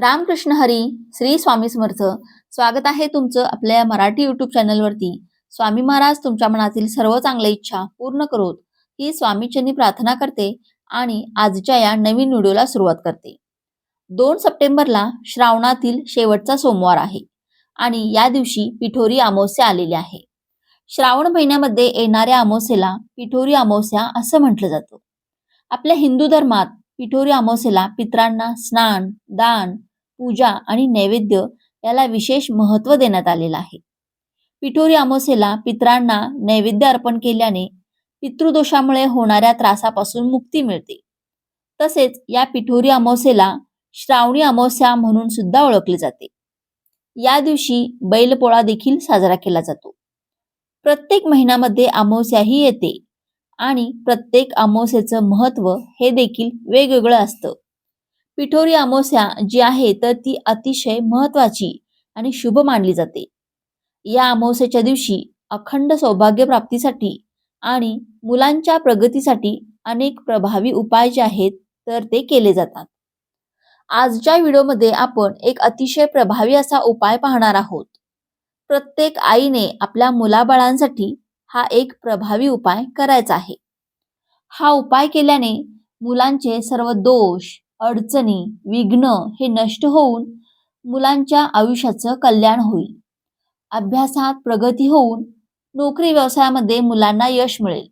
रामकृष्ण हरी श्री स्वामी समर्थ. स्वागत आहे तुमचं आपल्या मराठी युट्यूब चॅनलवरती स्वामी महाराज तुमच्या मनातील सर्व चांगल्या इच्छा पूर्ण करोत. ही स्वामीचरणी प्रार्थना करते आणि आजच्या या नवीन व्हिडिओला सुरुवात करते. दोन सप्टेंबरला श्रावणातील शेवटचा सोमवार आहे आणि या दिवशी पिठोरी अमावस्या आलेली आहे. श्रावण महिन्यामध्ये येणाऱ्या अमावस्येला पिठोरी अमावस्या असं म्हटलं जातं. आपल्या हिंदू धर्मात पिठोरी अमावस्येला पित्रांना स्नान दान पूजा आणि नैवेद्य याला विशेष महत्त्व देण्यात आलेलं आहे. पिठोरी अमावस्येला पित्रांना नैवेद्य अर्पण केल्याने पितृदोषामुळे होणाऱ्या त्रासापासून मुक्ती मिळते. तसेच या पिठोरी अमावस्येला श्रावणी अमावस्या म्हणून सुद्धा ओळखले जाते. या दिवशी बैलपोळा देखील साजरा केला जातो. प्रत्येक महिन्यामध्ये अमावस्याही येते आणि प्रत्येक अमावस्येचं महत्त्व हे देखील वेगवेगळं असतं. पिठोरी अमावस्या जी आहे तर ती अतिशय महत्वाची आणि शुभ मानली जाते. या अमावस्येच्या दिवशी अखंड सौभाग्य प्राप्तीसाठी आणि मुलांच्या प्रगतीसाठी अनेक प्रभावी उपाय जे आहेत तर ते केले जातात. आजच्या व्हिडिओमध्ये आपण एक अतिशय प्रभावी असा उपाय पाहणार आहोत. प्रत्येक आईने आपल्या मुलाबाळांसाठी हा एक प्रभावी उपाय करायचा आहे. हा उपाय केल्याने मुलांचे सर्व दोष अडचणी विघ्न हे नष्ट होऊन मुलांच्या आयुष्याचं कल्याण होईल. अभ्यासात प्रगती होऊन नोकरी व्यवसायामध्ये मुलांना यश मिळेल.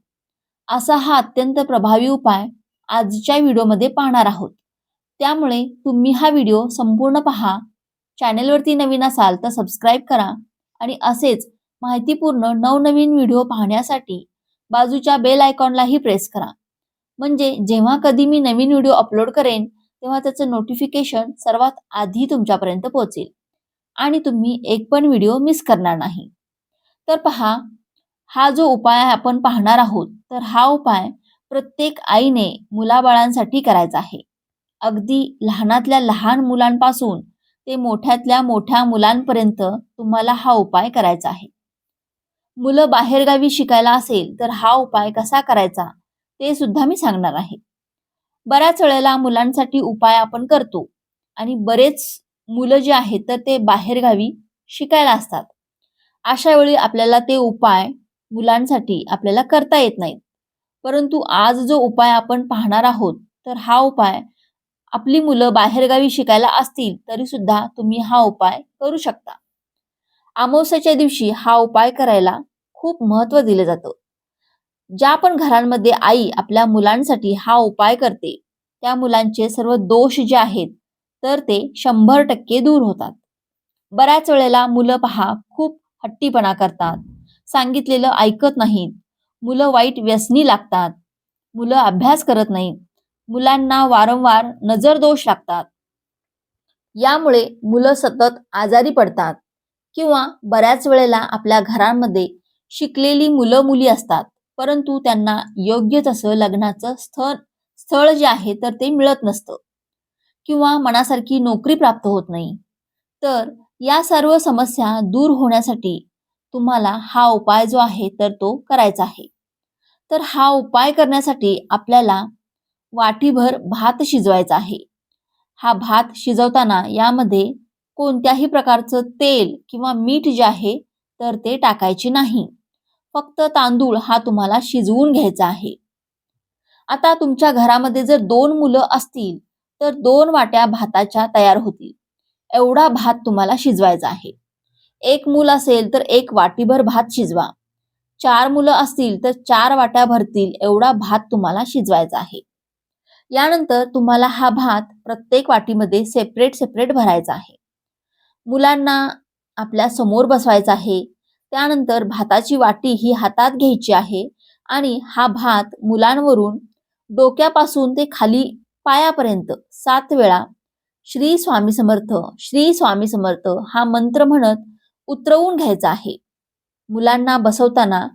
असा हा अत्यंत प्रभावी उपाय आजच्या व्हिडिओमध्ये पाहणार आहोत. त्यामुळे तुम्ही हा व्हिडिओ संपूर्ण पहा. चॅनेलवरती नवीन असाल तर सबस्क्राईब करा आणि असेच माहितीपूर्ण नवनवीन व्हिडिओ पाहण्यासाठी बाजूच्या बेल आयकॉनलाही प्रेस करा. म्हणजे जेव्हा कधी मी नवीन व्हिडिओ अपलोड करेन तेव्हा त्याचं नोटिफिकेशन सर्वात आधी तुमच्यापर्यंत पोहोचेल. आणि तुम्ही एक पण व्हिडिओ मिस करणार नाही. तर पहा हा जो उपाय आपण पाहणार आहोत तर हा उपाय प्रत्येक आईने मुलाबाळांसाठी करायचा आहे. अगदी लहानातल्या लहान मुलांपासून ते मोठ्यातल्या मोठ्या मुलांपर्यंत तुम्हाला हा उपाय करायचा आहे. मुलं बाहेरगावी शिकायला असेल तर हा उपाय कसा करायचा ते सुद्धा मी सांगणार आहे. बऱ्याच वेळेला मुलांसाठी उपाय आपण करतो. आणि बरेच मुलं जे आहेत तर ते बाहेरगावी शिकायला असतात. अशा वेळी आपल्याला ते उपाय मुलांसाठी आपल्याला करता येत नाहीत. परंतु आज जो उपाय आपण पाहणार आहोत तर हा उपाय आपली मुलं बाहेरगावी शिकायला असतील तरी सुद्धा तुम्ही हा उपाय करू शकता. अमावस्याच्या दिवशी हा उपाय करायला खूप महत्त्व दिलं जातं. ज्या पण घरांमध्ये आई आपल्या मुलांसाठी हा उपाय करते त्या मुलांचे सर्व दोष जे आहेत तर ते शंभर टक्के दूर होतात. बऱ्याच वेळेला मुलं पहा खूप हट्टीपणा करतात. सांगितलेलं ऐकत नाहीत. मुलं वाईट व्यसनी लागतात. मुलं अभ्यास करत नाहीत. मुलांना वारंवार नजर दोष लागतात. यामुळे मुलं सतत आजारी पडतात किंवा बऱ्याच वेळेला आपल्या घरांमध्ये शिकलेली मुलं मुली असतात. परंतु त्यांना योग्य तसं लग्नाचं स्थळ स्थळ जे आहे तर ते मिळत नसतं. किंवा मनासारखी नोकरी प्राप्त होत नाही. तर या सर्व समस्या दूर होण्यासाठी तुम्हाला हा उपाय जो आहे तर तो करायचा आहे. तर हा उपाय करण्यासाठी आपल्याला वाटीभर भात शिजवायचा आहे. हा भात शिजवताना यामध्ये कोणत्याही प्रकारचं तेल किंवा मीठ जे आहे तर ते टाकायचे नाही. फक्त तांदूळ हा तुम्हाला शिजवून घ्यायचा आहे. आता तुमच्या घरामध्ये जर दोन मुलं असतील तर दोन वाट्या भाताच्या तयार होतील. एवढा भात तुम्हाला शिजवायचा आहे. एक मूल असेल तर एक वाटीभर भात शिजवा. चार मुलं असतील तर चार वाट्या भरतील एवढा भात तुम्हाला शिजवायचा आहे. यानंतर तुम्हाला हा भात प्रत्येक वाटीमध्ये सेपरेट सेपरेट भरायचा आहे. मुलांना आपल्यासमोर बसवायचा आहे. त्यानंतर भाताची वाटी ही हातात घ्यायची आहे आणि हा भात मुलांवरून डोक्यापासून ते खाली पायापर्यंत सात वेळा श्री स्वामी समर्थ श्री स्वामी समर्थ हा मंत्र म्हणत उतरवून घ्यायचा आहे. मुलांना बसवताना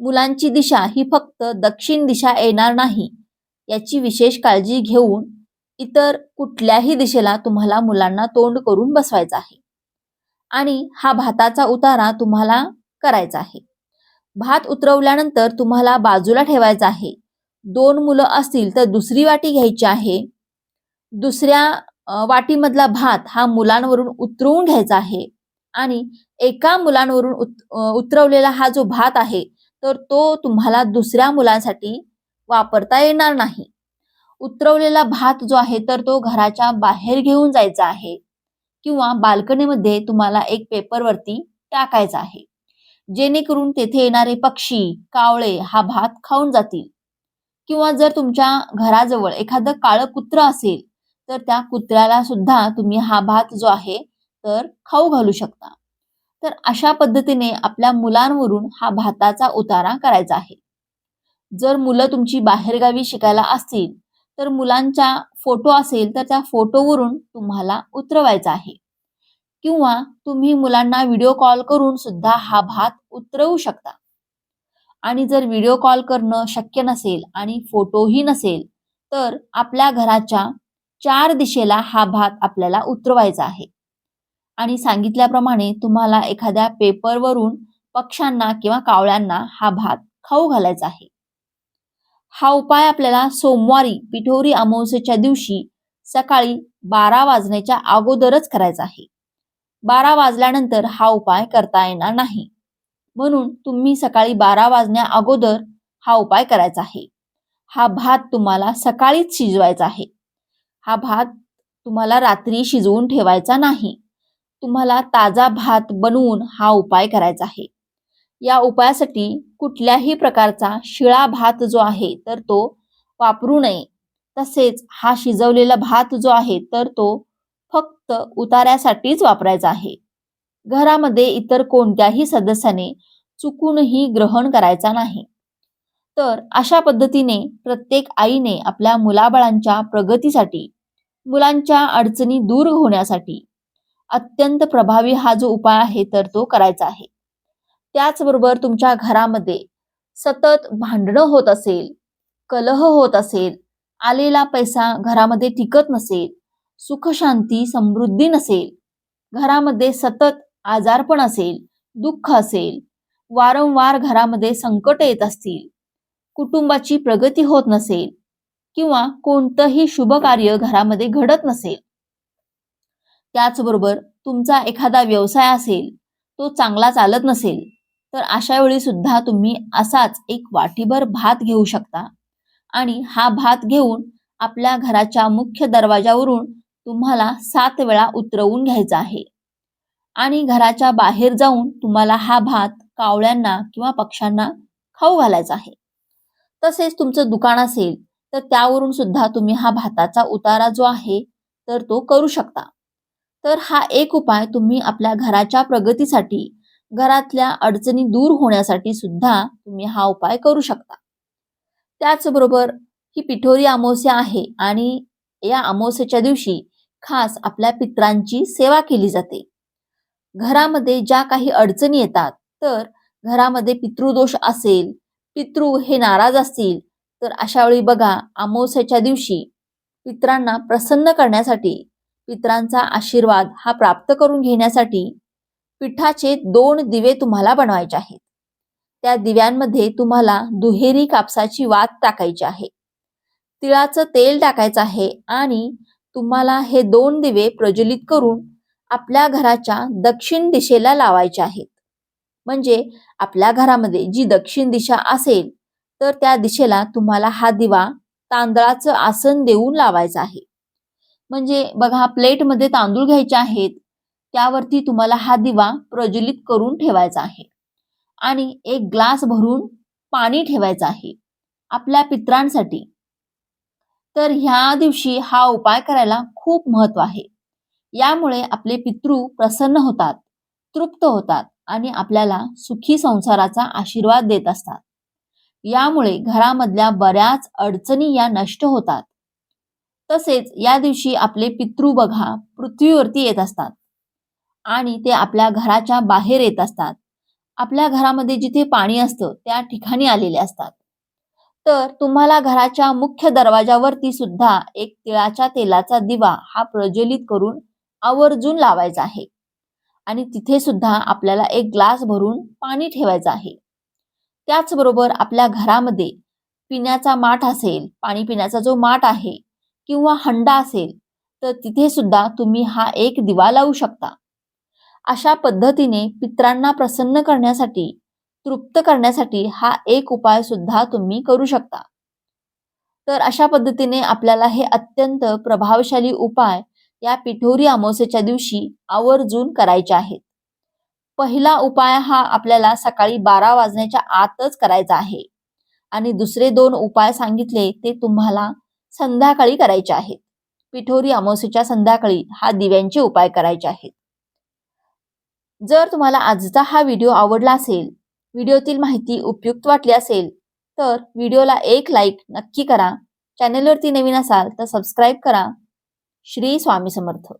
मुलांची दिशा ही फक्त दक्षिण दिशा येणार नाही याची विशेष काळजी घेऊन इतर कुठल्याही दिशेला तुम्हाला मुलांना तोंड करून बसवायचं आहे. आणि हा भाताचा उतारा तुम्हाला करायचा आहे. भात उतरवल्यानंतर तुम्हाला बाजूला ठेवायचा आहे. दोन मुलं असतील तर दुसरी वाटी घ्यायची आहे. दुसऱ्या वाटीमधला भात हा मुलांवरून उतरवून घ्यायचा आहे. आणि एका मुलांवरून उत उतरवलेला हा जो भात आहे तर तो तुम्हाला दुसऱ्या मुलांसाठी वापरता येणार नाही. उतरवलेला भात जो आहे तर तो घराच्या बाहेर घेऊन जायचा आहे. किंवा बाल्कनीमध्ये तुम्हाला एक पेपरवरती टाकायचा आहे. जेणेकरून तेथे येणारे पक्षी, कावळे हा भात खाऊन जातील किंवा जर तुमच्या घराजवळ एखादं काळं कुत्रं असेल तर त्या कुत्र्याला सुद्धा तुम्ही हा भात जो आहे तर खाऊ घालू शकता. तर अशा पद्धतीने आपल्या मुलांवरून हा भाताचा उतारा करायचा आहे. जर मुलं तुमची बाहेरगावी शिकायला असतील तर मुलांच्या फोटो असेल तर त्या फोटोवरून तुम्हाला उतरवायचा आहे किंवा तुम्ही मुलांना व्हिडिओ कॉल करून सुद्धा हा भात उतरवू शकता. आणि जर व्हिडिओ कॉल करणं शक्य नसेल आणि फोटोही नसेल तर आपल्या घराच्या चार दिशेला हा भात आपल्याला उतरवायचा आहे. आणि सांगितल्याप्रमाणे तुम्हाला एखाद्या पेपरवरून पक्ष्यांना किंवा कावळ्यांना हा भात खाऊ घालायचा आहे. हा उपाय आपल्याला सोमवारी पिठोरी अमावस्येच्या दिवशी सकाळी बारा वाजण्याच्या अगोदरच करायचा आहे. बारा वाजल्यानंतर हा उपाय करता येणार नाही. म्हणून तुम्ही सकाळी बारा वाजण्या अगोदर हा उपाय करायचा आहे. हा भात तुम्हाला सकाळीच शिजवायचा आहे. हा भात तुम्हाला रात्री शिजवून ठेवायचा नाही. तुम्हाला ताजा भात बनवून हा उपाय करायचा आहे. या उपायासाठी कुठल्याही प्रकारचा शिळा भात जो आहे तर तो वापरू नये. तसेच हा शिजवलेला भात जो आहे तर तो फक्त उतार्यासाठीच वापरायचा आहे. घरामध्ये इतर कोणत्याही सदस्याने चुकूनही ग्रहण करायचा नाही. तर अशा पद्धतीने प्रत्येक आईने आपल्या मुलाबाळांच्या प्रगतीसाठी, मुलांच्या अडचणी दूर होण्यासाठी अत्यंत प्रभावी हा जो उपाय आहे तर तो करायचा आहे. त्याचबरोबर तुमच्या घरामध्ये सतत भांडणं होत असेल, कलह होत असेल, आलेला पैसा घरामध्ये टिकत नसेल, सुखशांती, समृद्धी नसेल, घरामध्ये सतत आजारपण असेल, दुःख असेल, वारंवार घरामध्ये संकट येत असतील, कुटुंबाची प्रगती होत नसेल किंवा कोणतंही शुभ कार्य घरामध्ये घडत नसेल. त्याचबरोबर तुमचा एखादा व्यवसाय असेल, तो चांगला चालत नसेल, तर अशा वेळी सुद्धा तुम्ही असाच एक वाटीभर भात घेऊ शकता आणि हा भात घेऊन आपल्या घराच्या मुख्य दरवाजावरून तुम्हाला सात वेळा उतरवून घ्यायचा आहे. आणि घराच्या बाहेर जाऊन तुम्हाला हा भात कावळ्यांना किंवा पक्ष्यांना खाऊ घालायचा आहे. तसेच तुमचं दुकान असेल तर त्यावरून सुद्धा तुम्ही हा भाताचा उतारा जो आहे तर तो करू शकता. तर हा एक उपाय तुम्ही आपल्या घराच्या प्रगतीसाठी, घरातल्या अडचणी दूर होण्यासाठी सुद्धा तुम्ही हा उपाय करू शकता. त्याचबरोबर ही पिठोरी अमावस्या आहे आणि या अमावस्याच्या दिवशी खास आपल्या पितरांची सेवा केली जाते. घरामध्ये ज्या काही अडचणी येतात तर घरामध्ये पितृदोष असेल, पितृ हे नाराज असतील तर अशा वेळी बघा अमावस्येच्या दिवशी पितरांना प्रसन्न करण्यासाठी, पितरांचा आशीर्वाद हा प्राप्त करून घेण्यासाठी पिठाचे दोन दिवे तुम्हाला बनवायचे आहेत. त्या दिव्यांमध्ये तुम्हाला दुहेरी कापसाची वात टाकायची आहे. तिळाचं तेल टाकायचं आहे आणि तुम्हाला हे दोन दिवे प्रज्वलित करून आपल्या घराच्या दक्षिण दिशेला लावायचे आहेत. म्हणजे आपल्या घरामध्ये जी दक्षिण दिशा असेल तर त्या दिशेला तुम्हाला हा दिवा तांदळाचं आसन देऊन लावायचा आहे. म्हणजे बघा प्लेटमध्ये तांदूळ घ्यायचे आहेत, त्यावरती तुम्हाला हा दिवा प्रज्वलित करून ठेवायचा आहे आणि एक ग्लास भरून पाणी ठेवायचं आहे आपल्या पितरांसाठी. तर ह्या दिवशी हा उपाय करायला खूप महत्त्व आहे. यामुळे आपले पितृ प्रसन्न होतात, तृप्त होतात आणि आपल्याला सुखी संसाराचा आशीर्वाद देत असतात. यामुळे घरामधल्या बऱ्याच अडचणी या नष्ट होतात. तसेच या दिवशी आपले पितृ बघा पृथ्वीवरती येत असतात आणि ते आपल्या घराच्या बाहेर येत असतात. आपल्या घरामध्ये जिथे पाणी असतं त्या ठिकाणी आलेले असतात. तर तुम्हाला घराच्या मुख्य दरवाजावरती सुद्धा एक तिळाच्या तेलाचा दिवा हा प्रज्वलित करून आवर्जून लावायचा आहे आणि तिथे सुद्धा आपल्याला एक ग्लास भरून पाणी ठेवायचं आहे. त्याचबरोबर आपल्या घरामध्ये पिण्याचा माठ असेल, पाणी पिण्याचा जो माठ आहे किंवा हंडा असेल तर तिथे सुद्धा तुम्ही हा एक दिवा लावू शकता अशा पद्धतीने पित्रांना प्रसन्न करण्यासाठी तृप्त करण्यासाठी हा एक उपाय सुद्धा तुम्ही करू शकता. तर अशा पद्धतीने आपल्याला हे अत्यंत प्रभावशाली उपाय या पिठोरी अमावस्येच्या दिवशी आवर्जून करायचे आहेत. पहिला उपाय हा आपल्याला सकाळी बारा वाजण्याच्या आतच करायचा आहे आणि दुसरे दोन उपाय सांगितले ते तुम्हाला संध्याकाळी करायचे आहेत. पिठोरी अमावस्येच्या संध्याकाळी हा दिव्यांचे उपाय करायचे आहेत. जर तुम्हाला आजचा हा व्हिडिओ आवडला असेल व्हिडिओतील माहिती उपयुक्त वाटली असेल तर व्हिडिओला एक लाईक नक्की करा. चॅनेलवरती नवीन असाल तर सबस्क्राईब करा. श्री स्वामी समर्थ.